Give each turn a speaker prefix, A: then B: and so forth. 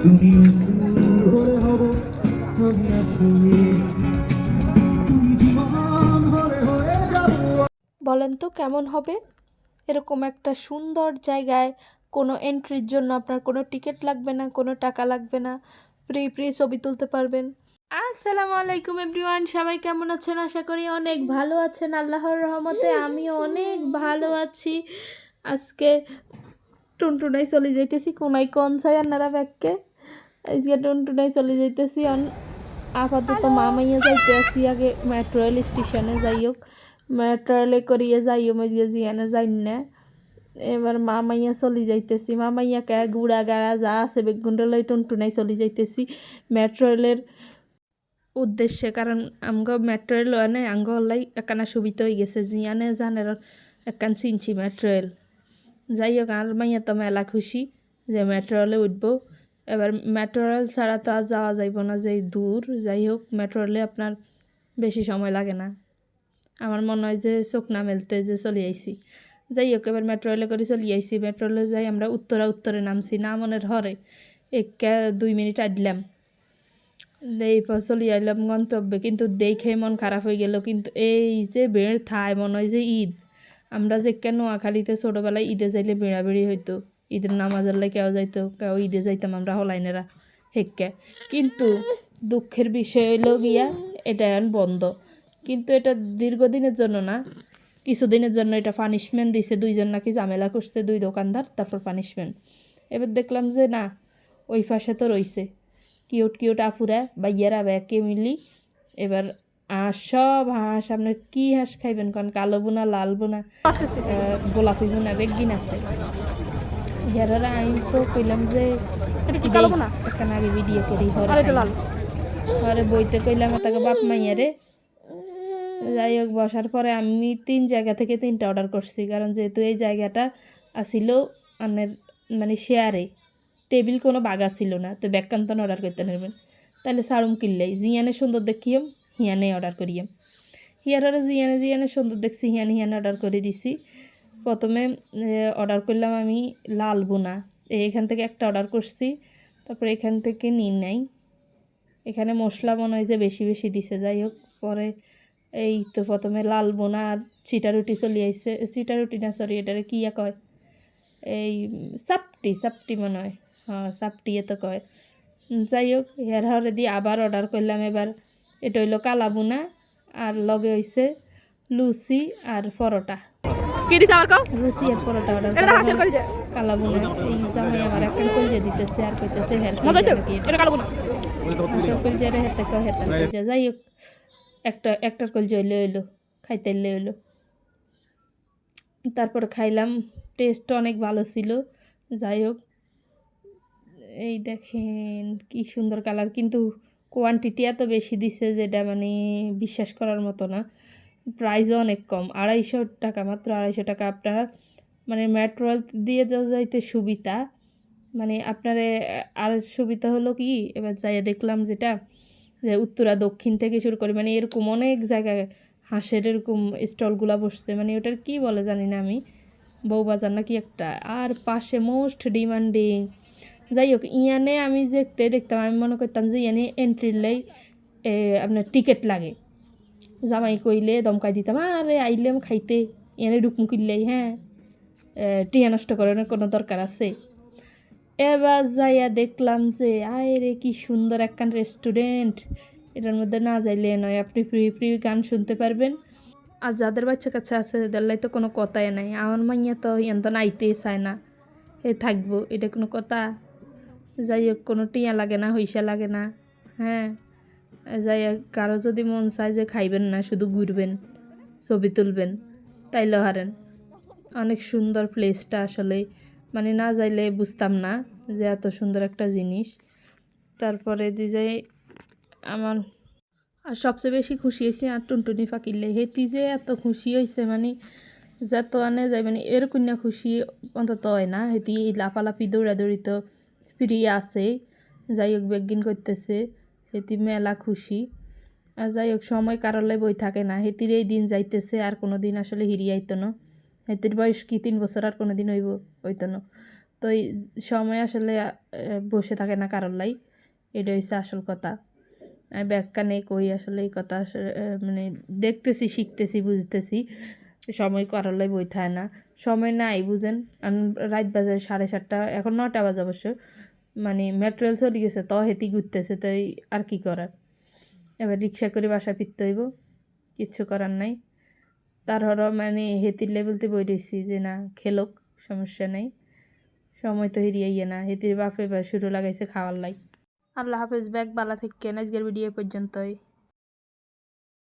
A: তুমি হলে হব আমি তুমি তুমি জীবন হলে হয়ে যাব।
B: বলেন তো কেমন হবে? এরকম একটা সুন্দর জায়গায় কোনো এন্ট্রির জন্য আপনার কোনো টিকিট লাগবে না কোনো টাকা লাগবে না। ফ্রি ফ্রি ছবি তুলতে পারবেন। আসসালামু আলাইকুম এভরিওয়ান সবাই কেমন আছেন? আশা করি অনেক ভালো আছেন। আল্লাহর রহমতে আমিও অনেক ভালো আছি। আজকে টুনটুনাই চলে যাইতেছি কোনাই কোন চাই আপনারা ব্যাগকে আজকে টুনটুনাই চলে যাইতেছি আপাতত মামাইয়া যাইতে আসি, আগে মেট্রো রেল স্টেশনে যাই হোক মেট্রো রেলে করিয়ে যাইও মজগে জিয়ানে যাই না। এবার মামাইয়া চলে যাইতেছি। মামাইয়াকে গুড়া গাড়া যা আছে, বেগুন্ডলাই টুনটুনাই চলে যাইতেছি। মেট্রো রেলের উদ্দেশ্যে, কারণ আমগো মেট্রো রেল আনে আঙ্গ হলাই একানা সুবিধা হয়ে গেছে। জিয়ানে জানের একান চিনছি মেট্রো রেল যাই হোক আর মাইয়া তো মেলা খুশি যে মেট্রো রেলে উঠবো। এবার মেট্রো রেল ছাড়া তো আর যাওয়া যাইব না যে দূর। যাই হোক মেট্রো রেলে আপনার বেশি সময় লাগে না। আমার মনে হয় যে চোখ না মেলতে যে চলে আইছি। যাই হোক, এবার মেট্রো রেলে করে চলে আইছি। মেট্রো রেলে যাই আমরা উত্তরা উত্তরে নামছি, না মনের হরে। একা দুই মিনিট আডলাম এই পর আইলাম গন্তব্যে, কিন্তু দেখে মন খারাপ হয়ে গেল। কিন্তু এই যে বেড় থায় মনে হয় যে ঈদ। আমরা যে কেন নোয়াখালীতে ছোটোবেলায় ঈদে যাইলে বেড়াবেড়ি হইতো। ঈদের নামাজের লাই কেউ যাইতো, কেউ ঈদে যাইতাম আমরা হলাইনেরা হেক্কে। কিন্তু দুঃখের বিষয় হইল গিয়া এটা এখন বন্ধ। কিন্তু এটা দীর্ঘদিনের জন্য না, কিছুদিনের জন্য এটা পানিশমেন্ট দিছে, দুইজন নাকি ঝামেলা করছে, দুই দোকানদার, তারপর পানিশমেন্ট এবার দেখলাম যে না, ওই পাশে তো রইছে। কিউট কিউট আফুরা বা ইয়ারা ব্যাকে মিলি, এবার আর সব হাঁস, আপনার কি হাঁস খাইবেন? কারণ কালো বোনা, লাল বোনা গোলাপি বোনা, বেগিন আছে। ইয়ারা আমি তো কইলাম যে একটা আগে ভিডিও করি ঘরে বইতে কইলাম তাকে বাপ মাইয়ারে যাই হোক বসার পরে আমি তিন জায়গা থেকে তিনটা অর্ডার করছি কারণ যেহেতু এই জায়গাটা আসিল আনের মানে শেয়ারে টেবিল কোনো বাগা ছিল না তো ব্যাকান্তন অর্ডার করতে নেবেন তাহলে সারুম কিনলেই জিয়ানে সুন্দর দেখিয়াম হিয়ানে অর্ডার করিয়াম হিয়ারে জিয়ানে জিয়ানে সুন্দর দেখছি হিয়ানে হিয়ানে অর্ডার করে দিছি প্রথমে অর্ডার করলাম আমি লাল বোনা এখান থেকে একটা অর্ডার করছি, তারপরে এখান থেকে নিন নাই। এখানে মশলা মনে হয় যে বেশি বেশি দিছে, যাই হোক, পরে এই তো প্রথমে লাল বোনা আর চিটা রুটি চলে আইসে চিটা রুটি না সরি এটারে কি কয়? এই চাপটি চাপটি মনে হয়। হ্যাঁ চাপটি এ তো কয়। যাই হোক হের হরে দিয়ে আবার অর্ডার করলাম এবার। এটা হইল কালা বোনা আর লগে হইছে লুচি আর পরোটা।
C: কি দিছে আমার কও
B: লুচি আর পরোটা অর্ডার
C: এটা হাসিল করে যে
B: কালা বোনা এই জামাই আমার একটা কলজে দিতেছে আর কইতেছে হের
C: মজা তো এটা কালো না
B: আসল কলজে রে হেতে কয় হেতে কলজে। যাই হোক একটা একটার কলজে হইলে হইল। খাইতে হইলে হইল। তারপর খাইলাম। টেস্ট অনেক ভালো ছিল। যাই হোক এই দেখেন কি সুন্দর কালার কিন্তু কোয়ান্টিটি এত বেশি দিছে যেটা মানে বিশ্বাস করার মতো না। প্রাইসও অনেক কম, আড়াইশো টাকা, মাত্র আড়াইশো টাকা। আপনারা মানে মেট্রো দিয়ে যাইতে সুবিধা মানে আপনার, আর সুবিধা হলো কি, এবার যাইয়া দেখলাম যেটা, যে উত্তরা দক্ষিণ থেকে শুরু করে মানে এরকম অনেক জায়গায় হাঁসের এরকম স্টলগুলো বসছে মানে ওটার কি বলে জানি না আমি, বউবাজার নাকি একটা। আর পাশে মোস্ট ডিমান্ডিং যাই হোক, ইয়ানে আমি দেখতে, দেখতাম, আমি মনে করতাম যে ইয়ানে এন্ট্রির লাই আপনার টিকিট লাগে। জামাই কইলে দমকাই দিতাম আরে আইলাম খাইতে ইয়ানে ডুকুম কিনলেই হ্যাঁ এ, টিয়া নষ্ট করার কোনো দরকার আছে এবার যাইয়া দেখলাম যে আয় রে কি সুন্দর একখান রেস্টুরেন্ট এটার মধ্যে না যাইলে নয় আপনি ফ্রি ফ্রি গান শুনতে পারবেন আর যাদের বাচ্চা কাচ্চা আছে তাদের তো কোনো কথাই নাই আমার মাইয়া তো ইয়ান তো নাইতেই চায় না হে থাকব এটা কোনো কথা যাই হোক কোনো টিয়া লাগে না হইসা লাগে না হ্যাঁ যাই কারও যদি মন চায় যে খাইবেন না, শুধু ঘুরবেন, ছবি তুলবেন, তাইলেও হারেন। অনেক সুন্দর প্লেসটা আসলে। মানে না যাইলে বুঝতাম না যে এত সুন্দর একটা জিনিস। তারপরে দি যাই, আমার আর সবচেয়ে বেশি খুশি হয়েছে আর টুনটুনি ফাঁকিলে হেতি যে এত খুশি হয়েছে মানে যত আনে যায় মানে এর না খুশি অন্তত হয় না। হেতি লাফালাফি, দৌড়াদৌড়ি তো ফ্রি আছে। যাই হোক, বেগিন করতেছে। হেতি মেলা খুশি। আর যাই হোক সময় কারলে বই থাকে না। হেতির এই দিন যাইতেছে, আর কোনো দিন আসলে হিরি আইতো না। হেতির বয়স কি, তিন বছর, আর কোনো দিন হইব, হইতো না। তো এই সময় আসলে বসে থাকে না কারোর লাই। এটা হচ্ছে আসল কথা। আমি ব্যাখ্যা নেই, কই আসলে এই কথা মানে দেখতেছি, শিখতেছি, বুঝতেছি। সময় কারোর লাই বই থাকে না। সময় নাই, বুঝেন? রাত বাজে সাড়ে সাতটা, এখন নটা বাজে অবশ্য। মানে মেটেরিয়াল চলে গেছে, তো হেতি ঘুরতেছে, তাই আর কি করার? এবার রিক্সা করে বাসা ফিরতে হইব, কিচ্ছু করার নাই। তার হর মানে হেতির লেভেলতে বই রয়েছি যে, না, খেলোক, সমস্যা নেই। সময় তো হিরিয়ে না হেতির বাপে এবার শুরু লাগাইছে খাওয়ার লাই। আল্লাহ হাফেজ, ব্যাগ বালা থেকে আজকের ভিডিও পর্যন্তই।